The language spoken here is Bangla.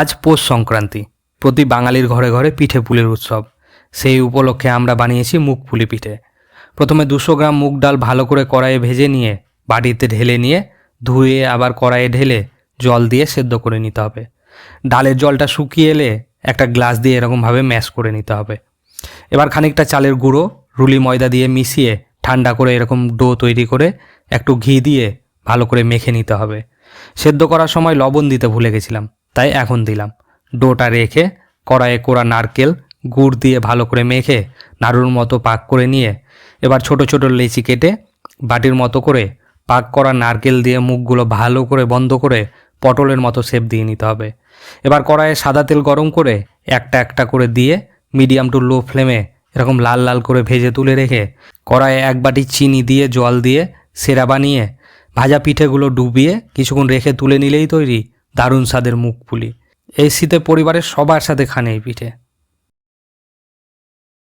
আজ পৌষ সংক্রান্তি। প্রতি বাঙালির ঘরে ঘরে পিঠে পুলির উৎসব। সেই উপলক্ষে আমরা বানিয়েছি মুগ পুলি পিঠে। প্রথমে দুশো গ্রাম মুগ ডাল ভালো করে কড়াইয়ে ভেজে নিয়ে, বাটিতে ঢেলে নিয়ে, ধুয়ে আবার কড়াইয়ে ঢেলে জল দিয়ে সেদ্ধ করে নিতে হবে। ডালের জলটা শুকিয়ে এলে একটা গ্লাস দিয়ে এরকমভাবে ম্যাশ করে নিতে হবে। এবার খানিকটা চালের গুঁড়ো, রুলি ময়দা দিয়ে মিশিয়ে ঠান্ডা করে এরকম ডো তৈরি করে একটু ঘি দিয়ে ভালো করে মেখে নিতে হবে। সেদ্ধ করার সময় লবণ দিতে ভুলে গেছিলাম। তাই এখন দিলাম। ডোটা রেখে কড়াইয়ে কোড়া নারকেল গুড় দিয়ে ভালো করে মেখে নাড়ুর মতো পাক করে নিয়ে এবার ছোট ছোট লেচি কেটে বাটির মতো করে পাক করা নারকেল দিয়ে মুখগুলো ভালো করে বন্ধ করে পটলের মতো শেপ দিয়ে নিতে হবে। এবার কড়াইয়ে সাদা তেল গরম করে একটা একটা করে দিয়ে মিডিয়াম টু লো ফ্লেমে এরকম লাল লাল করে ভেজে তুলে রেখে কড়াইয়ে এক বাটি চিনি দিয়ে জল দিয়ে সেরা বানিয়ে ভাজা পিঠেগুলো ডুবিয়ে কিছুক্ষণ রেখে তুলে নিলেই তৈরি। দারুণ স্বাদের মুখ পুলি এই শীতে পরিবারের সবার সাথে খান এই পিঠে।